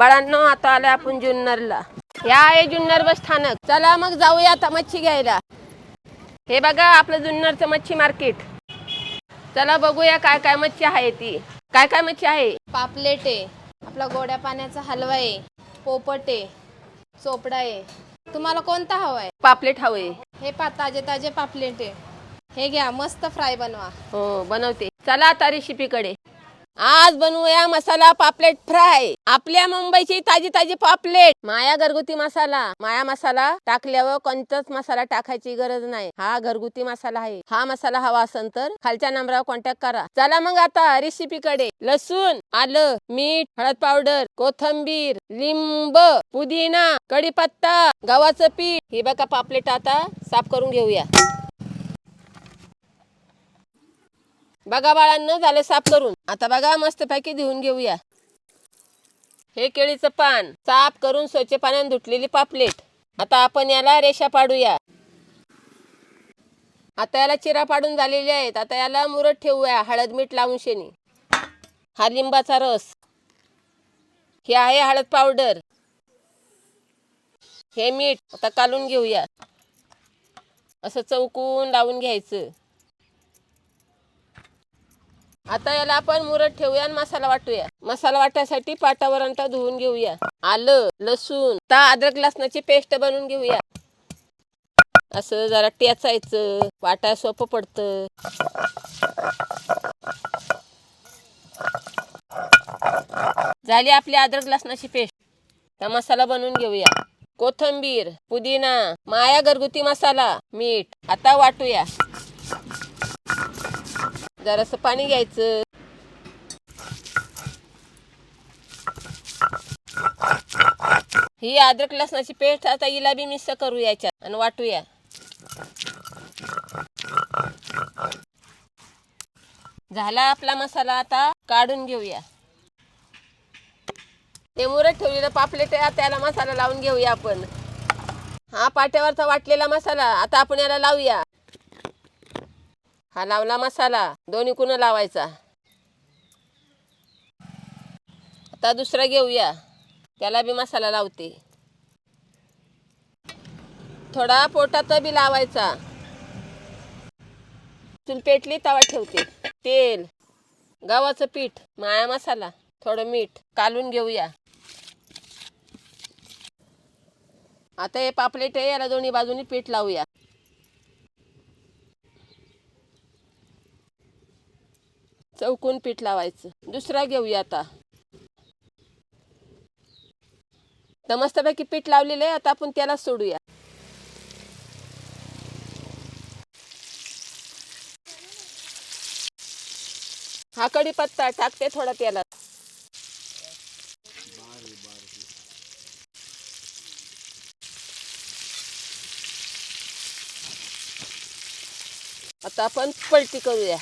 बाळांनो आता आलोय आपण जुन्नरला. या आहे जुन्नर बस स्थानक. चला मग जाऊया आता मच्छी घ्यायला. हे बघा आपलं जुन्नरचं मच्छी मार्केट. चला बघूया काय काय मच्छी आहे ती. काय काय मच्छी आहे? पापलेट आहे. आपला गोड्या पाण्याचा हलवा आहे. पोपट आहे. चोपडा आहे. तुम्हाला कोणता हवा आहे? पापलेट हवे हे पा ताजे ताजे पापलेट आहे. हे घ्या मस्त फ्राय बनवा. हो बनवते. चला आता रेसिपीकडे आज बनवूया मसाला पापलेट फ्राय. आपल्या मुंबईची ताजी ताजी पापलेट. माया घरगुती मसाला. माया मसाला टाकल्यावर कोणताच मसाला टाकायची गरज नाही. हा घरगुती मसाला आहे. हा मसाला हवा असेल तर खालच्या नंबरावर कॉन्टॅक्ट करा. चला मग आता रेसिपी कडे. लसूण आलं मीठ हळद पावडर कोथंबीर लिंब पुदिना कढीपत्ता गव्हाचं पीठ. हे बघा पापलेट आता साफ करून घेऊया. बघा बाळांना झालं साफ करून. आता बघा मस्त पैकी धुवून घेऊया. हे केळीचं पान साफ करून स्वच्छ पाण्याने धुतलेली पापलेट. आता आपण याला रेषा पाडूया. आता याला चिरा पाडून झालेले आहेत. आता याला मुरत ठेवूया हळद मीठ लावून शेणी. हा लिंबाचा रस. हे आहे हळद पावडर. हे मीठ आता कालून घेऊया. असं चौकून लावून घ्यायचं. आता याला आपण मुरत ठेवूया आणि मसाला वाटूया. मसाला वाटायसाठी पाटावर अंटा धुवून घेऊया. आलं लसूण ता अद्रक लसणाची पेस्ट बनवून घेऊया. असं जरा टेचायचं वाटाय सोपं पडतं. झाली आपली अद्रक लसणाची पेस्ट. त्या मसाला बनवून घेऊया. कोथंबीर पुदिना माया घरगुती मसाला मीठ. आता वाटूया. जरासं पाणी घ्यायचं. ही अद्रक लसणाची पेस्ट आता हिला बी मिक्स करू याच्यात आणि वाटूया. झाला आपला मसाला आता काढून घेऊया. ते मुरत ठेवलेलं पापलेट त्याला मसाला लावून घेऊया आपण. हा पाट्यावरचा वाटलेला मसाला आता आपण याला लावूया. हा लावला मसाला. दोन्ही कुण लावायचा? आता दुसरा घेऊया. त्याला बी मसाला लावते. थोडा पोटात बी लावायचा. चूल पेटली तवा ठेवते. तेल गव्हाचं पीठ माया मसाला थोडं मीठ कालून घेऊया. आता हे पापलेट आहे याला दोन्ही बाजूनी पीठ लावूया. चौकून पीठ लावायचं. दुसरा घेऊया आता. तर मस्तपैकी पीठ लावलेलं आहे. आता आपण त्याला सोडूया. हा कढीपत्ता टाकते थोडा त्याला. आता आपण पलटी करूया.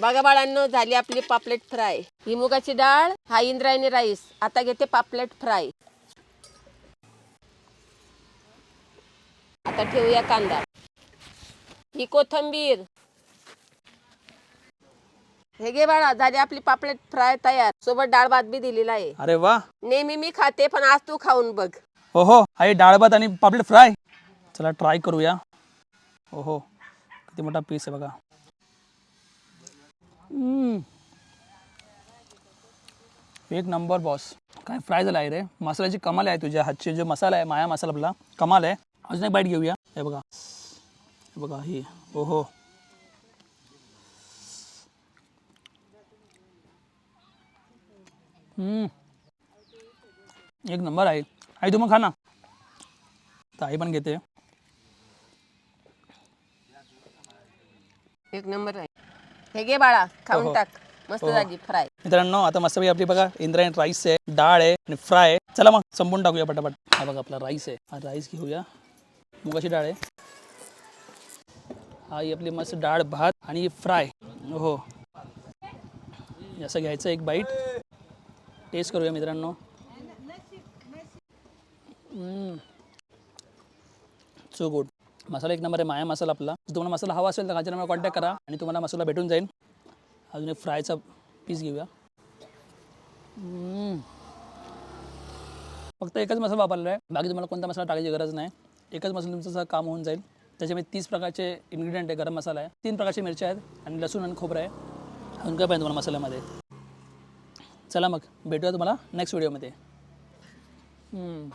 बघा बाळांनो झाली आपली पापलेट फ्राय. ही मुगाची डाळ हा इंद्रायणी राईस. आता घेते पापलेट फ्राय. आता ठेवूया कांदा. ही कोथंबीर. हे घे बाळा झाली आपली पापलेट फ्राय तयार. सोबत डाळ भात बी दिलेला आहे. अरे वा. नेहमी मी खाते पण आज तू खाऊन बघ. हो हो आहे डाळ भात आणि पापलेट फ्राय. चला ट्राय करूया. हो हो किती मोठा पीस आहे बघा. एक नंबर बॉस काय फ्राय झाला आहे रे? मसाल्याची कमाल आहे तुझ्या हातची. जो मसाला आहे माया मसाला आपला कमाल आहे. अजून एक बाईट घेऊया. हे बघा. हे बघा ही. हो हो हम्म. एक नंबर आहे. आई तू मग खा ना. तर आई पण घेते. एक नंबर आहे. हे घे बाळा खाऊन. टाक. मस्त हो. झाली फ्राय. मित्रांनो आता मस्तपैकी आपली बघा इंद्रायण राईस आहे डाळ आहे आणि फ्राय आहे. चला मग संपून टाकूया पटापट. हा बघा आपला राईस आहे. हा राईस घेऊया. मुगाची डाळ आहे. हा ही आपली मस्त डाळ भात आणि फ्राय हो. असं घ्यायचं एक बाईट टेस्ट करूया मित्रांनो. सो गुड मसाला एक नंबर आहे माया मसाला आपला. तुम्हाला मसाला हवा असेल तर खालच्या नंबर कॉन्टॅक्ट करा आणि तुम्हाला मसाला भेटून जाईल. अजून एक फ्रायचा पीस घेऊया. फक्त एकच मसाला वापरला आहे बाकी तुम्हाला कोणता मसाला टाकायची गरज नाही. एकच मसाला तुमचं काम होऊन जाईल. त्याच्यामध्ये तीस प्रकारचे इन्ग्रेडियंट आहे गरम मसाला आहे. तीन प्रकारचे मिरच्या आहेत आणि लसूण आणि खोबरं आहे. अजून काय पाहिजे तुम्हाला मसाल्यामध्ये? चला मग भेटूया तुम्हाला नेक्स्ट व्हिडिओमध्ये हम्म.